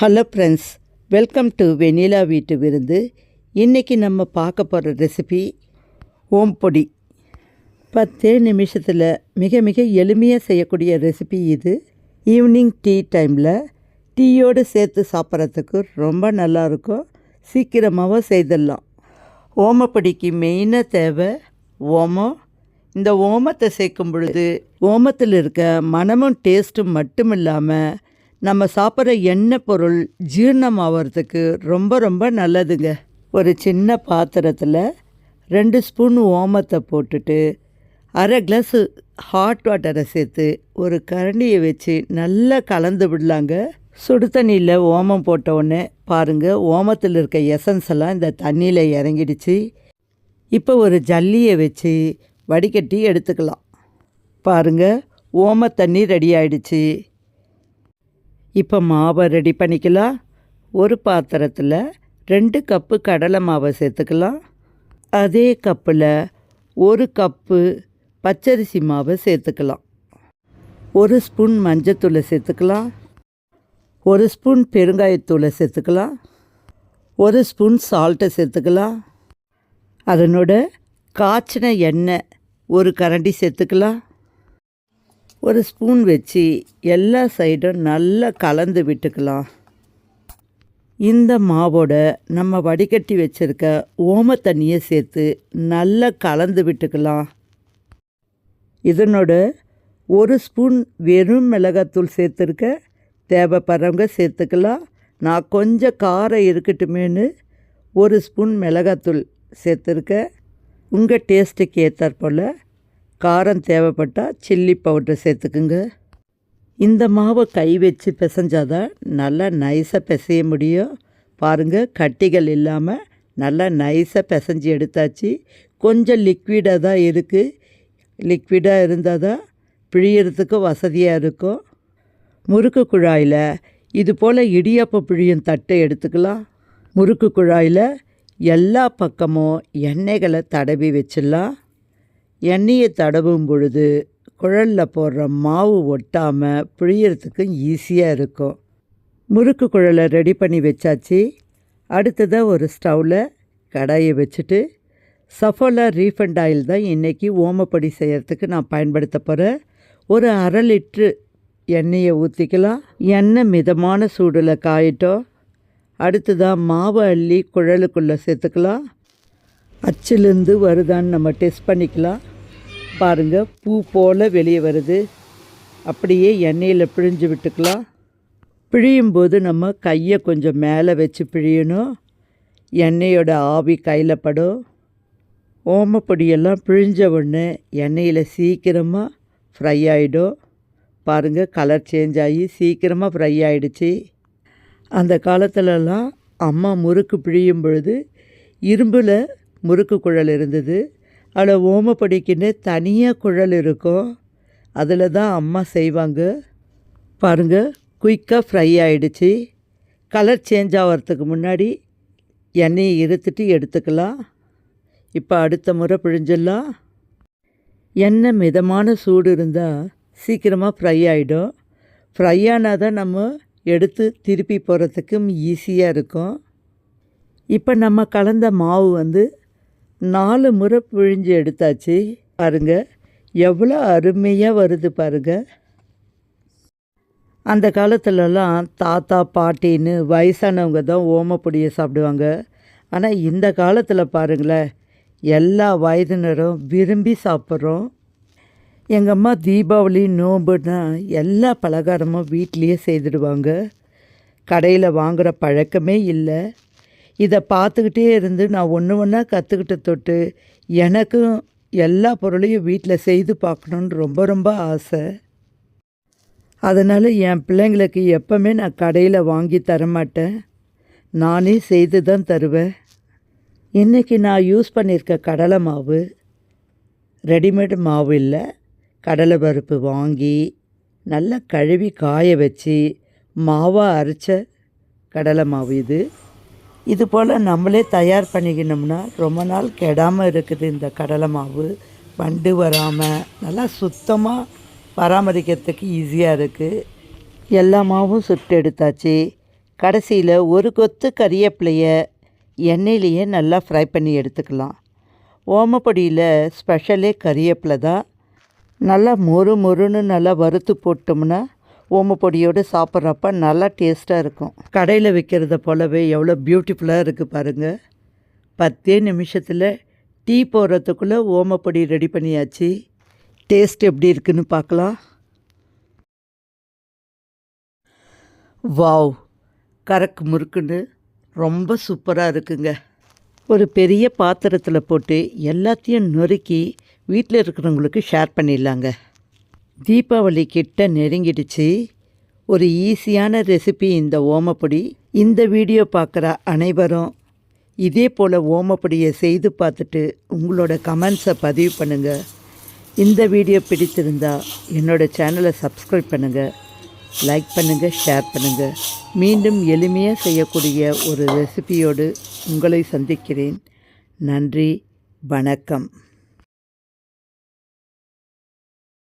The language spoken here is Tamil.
Hello friends welcome to Vennila வீட்டு விருந்து. இன்றைக்கி நம்ம பார்க்க போகிற ரெசிபி ஓம் பொடி. பத்தே நிமிஷத்தில் மிக மிக எளிமையாக செய்யக்கூடிய ரெசிபி இது. ஈவினிங் டீ டைமில் டீயோடு சேர்த்து சாப்பிட்றதுக்கு ரொம்ப நல்லாயிருக்கும் சீக்கிரமாகவும் செய்திடலாம். ஓமப்பொடிக்கு மெயினாக தேவை ஓமம். இந்த ஓமத்தை சேர்க்கும் பொழுது ஓமத்தில் இருக்க மனமும் டேஸ்ட்டும் மட்டும் இல்லாமல் நம்ம சாப்பிட்ற எண்ணெய் பொருள் ஜீரணமாகறதுக்கு ரொம்ப ரொம்ப நல்லதுங்க. ஒரு சின்ன பாத்திரத்தில் ரெண்டு ஸ்பூன் ஓமத்தை போட்டுட்டு அரை கிளாஸ் ஹாட் வாட்டரை சேர்த்து ஒரு கரண்டியை வச்சு நல்லா கலந்து விடலாங்க. சுடு தண்ணியில் ஓமம் போட்ட உடனே பாருங்கள் ஓமத்தில் இருக்க எசன்ஸ் எல்லாம் இந்த தண்ணியில் இறங்கிடுச்சு. இப்போ ஒரு ஜல்லியை வச்சு வடிகட்டி எடுத்துக்கலாம். பாருங்கள் ஓம தண்ணி ரெடி ஆயிடுச்சு. இப்போ மாவை ரெடி பண்ணிக்கலாம். ஒரு பாத்திரத்தில் ரெண்டு கப்பு கடலை மாவை சேர்த்துக்கலாம். அதே கப்பில் ஒரு கப்பு பச்சரிசி மாவை சேர்த்துக்கலாம். ஒரு ஸ்பூன் மஞ்சத்தூளை சேர்த்துக்கலாம். ஒரு ஸ்பூன் பெருங்காயத்தூளை சேர்த்துக்கலாம். ஒரு ஸ்பூன் சால்ட்டை சேர்த்துக்கலாம். அதனோட காய்ச்சின எண்ணெய் ஒரு கரண்டி சேர்த்துக்கலாம். ஒரு ஸ்பூன் வச்சு எல்லா சைடும் நல்லா கலந்து விட்டுக்கலாம். இந்த மாவோட நம்ம வடிகட்டி வச்சுருக்க ஓம தண்ணியை சேர்த்து நல்லா கலந்து விட்டுக்கலாம். இதனோட ஒரு ஸ்பூன் வெறும் மிளகாத்தூள் சேர்த்துருக்க தேவைப்படுறவங்க சேர்த்துக்கலாம். நான் கொஞ்சம் காரம் இருக்கட்டுமேனு ஒரு ஸ்பூன் மிளகாத்தூள் சேர்த்துருக்கேன் உங்கள் டேஸ்ட்டுக்கு ஏற்றாற்போல் காரம் தேவைப்பட்டால் சில்லி பவுடர் சேர்த்துக்குங்க. இந்த மாவை கை வச்சு பிசைஞ்சாதான் நல்லா நைஸாக பிசைய முடியும். பாருங்கள் கட்டிகள் இல்லாமல் நல்லா நைஸாக பிசைஞ்சு எடுத்தாச்சு. கொஞ்சம் லிக்விடாக தான் இருக்குது லிக்விடாக இருந்தால் தான் பிழியறதுக்கு வசதியாக இருக்கும். முறுக்கு குழாயில் இது போல் இடியாப்ப பிழியும் தட்டை எடுத்துக்கலாம். முறுக்கு குழாயில் எல்லா பக்கமும் எண்ணெய்களை தடவி வச்சிடலாம். எண்ணெயை தடவும் பொழுது குழலில் போடுற மாவு ஒட்டாமல் புழியறதுக்கு ஈஸியாக இருக்கும். முறுக்கு குழலை ரெடி பண்ணி வச்சாச்சு. அடுத்ததாக ஒரு ஸ்டவ்வில் கடாயை வச்சுட்டு சஃபோலா ரீஃபண்ட் ஆயில் தான் இன்றைக்கி ஓமப்பொடி செய்கிறதுக்கு நான் பயன்படுத்த போகிறேன் ஒரு அரை லிட்ரு எண்ணெயை ஊற்றிக்கலாம் எண்ணெய் மிதமான சூடில் காயிட்டோம். அடுத்ததாக மாவை அள்ளி குழலுக்குள்ளே சேர்த்துக்கலாம். அச்சிலேருந்து வருதான்னு நம்ம டெஸ்ட் பண்ணிக்கலாம். பாருங்கள் பூ போல் வெளியே வருது. அப்படியே எண்ணெயில் பிழிஞ்சு விட்டுக்கலாம். பிழியும் போது நம்ம கையை கொஞ்சம் மேலே வச்சு பிழியணும். எண்ணெயோட ஆவி கையில் படும். ஓமப்பொடியெல்லாம் பிழிஞ்ச உடனே எண்ணெயில் சீக்கிரமாக ஃப்ரை ஆகிடும் பாருங்கள் கலர் சேஞ்ச் ஆகி சீக்கிரமாக ஃப்ரை ஆகிடுச்சி அந்த காலத்துலலாம் அம்மா முறுக்கு பிழியும் பொழுது இரும்பில் முறுக்கு குழல் இருந்தது. அதில் ஓமப்படிக்குன்னு தனியாக குழல் இருக்கும். அதில் தான் அம்மா செய்வாங்க. பாருங்கள் குயிக்காக ஃப்ரை ஆகிடுச்சி கலர் சேஞ்ச் ஆகிறதுக்கு முன்னாடி எண்ணெயை இருத்துட்டு எடுத்துக்கலாம். இப்போ அடுத்த முறை பிழிஞ்சிடலாம். எண்ணெய் மிதமான சூடு இருந்தால் சீக்கிரமாக ஃப்ரை ஆகிடும் ஃப்ரை ஆனால் தான் நம்ம எடுத்து திருப்பி போகிறதுக்கும் ஈஸியாக இருக்கும். இப்போ நம்ம கலந்த மாவு வந்து நாலு முறை பிழிஞ்சு எடுத்தாச்சு. பாருங்க எவ்வளோ அருமையாக வருது பாருங்க. அந்த காலத்துலலாம் தாத்தா பாட்டின்னு வயசானவங்க தான் ஓமப்பொடியை சாப்பிடுவாங்க. ஆனால் இந்த காலத்தில் பாருங்களேன் எல்லா வயதினரும் விரும்பி சாப்பிட்றோம். எங்கள் அம்மா தீபாவளி நோம்புனா எல்லா பலகாரமும் வீட்லேயே செய்துடுவாங்க. கடையில் வாங்குகிற பழக்கமே இல்லை. இதை பார்த்துக்கிட்டே இருந்து நான் ஒன்று ஒன்றா கற்றுக்கிட்ட தொட்டு எனக்கும் எல்லா பொருளையும் வீட்டில் செய்து பார்க்கணுன்னு ரொம்ப ரொம்ப ஆசை. அதனால் என் பிள்ளைங்களுக்கு எப்போவுமே நான் கடையில் வாங்கி தரமாட்டேன். நானே செய்து தான் தருவேன். இன்றைக்கி நான் யூஸ் பண்ணியிருக்க கடலை மாவு ரெடிமேடு மாவு இல்லை கடலை பருப்பு வாங்கி நல்லா கழுவி காய வச்சு மாவாக அரைச்ச கடலை மாவு இது. இது போல் நம்மளே தயார் பண்ணிக்கணும்னா ரொம்ப நாள் கெடாமல் இருக்குது இந்த கடலை மாவு. வண்டு வராமல் நல்லா சுத்தமாக பராமரிக்கிறதுக்கு ஈஸியாக இருக்குது எல்லா மாவும் சுட்டு எடுத்தாச்சு. கடைசியில் ஒரு கொத்து கறிவேப்பிலையை எண்ணெயிலேயே நல்லா ஃப்ரை பண்ணி எடுத்துக்கலாம். ஓமப்பொடியில் ஸ்பெஷலே கறிவேப்பிலை தான். நல்லா மொறு மொறுன்னு நல்லா வறுத்து போட்டோம்னா ஓமப்பொடியோடு சாப்பிட்றப்ப நல்லா டேஸ்ட்டாக இருக்கும். கடையில் விற்கிறத போலவே எவ்வளோ பியூட்டிஃபுல்லாக இருக்குது பாருங்கள் பத்தே நிமிஷத்தில் டீ போடுறதுக்குள்ளே ஓமப்பொடி ரெடி பண்ணியாச்சு. டேஸ்ட் எப்படி இருக்குன்னு பார்க்கலாம். வாவ்! கரக்கு முறுக்குன்னு ரொம்ப சூப்பராக இருக்குங்க. ஒரு பெரிய பாத்திரத்தில் போட்டு எல்லாத்தையும் நொறுக்கி வீட்டில் இருக்கிறவங்களுக்கு ஷேர் பண்ணிடலாங்க. தீபாவளி கிட்ட நெருங்கிடுச்சு. ஒரு ஈஸியான ரெசிபி இந்த ஓமப்பொடி. இந்த வீடியோ பார்க்குற அனைவரும் இதே போல் ஓமப்பொடியை செய்து பார்த்துட்டு உங்களோட கமெண்ட்ஸை பதிவு பண்ணுங்கள் இந்த வீடியோ பிடித்திருந்தா என்னோடய சேனலை சப்ஸ்கிரைப் பண்ணுங்கள் லைக் பண்ணுங்கள் ஷேர் பண்ணுங்கள் மீண்டும் எளிமையாக செய்யக்கூடிய ஒரு ரெசிபியோடு உங்களை சந்திக்கிறேன். நன்றி வணக்கம்.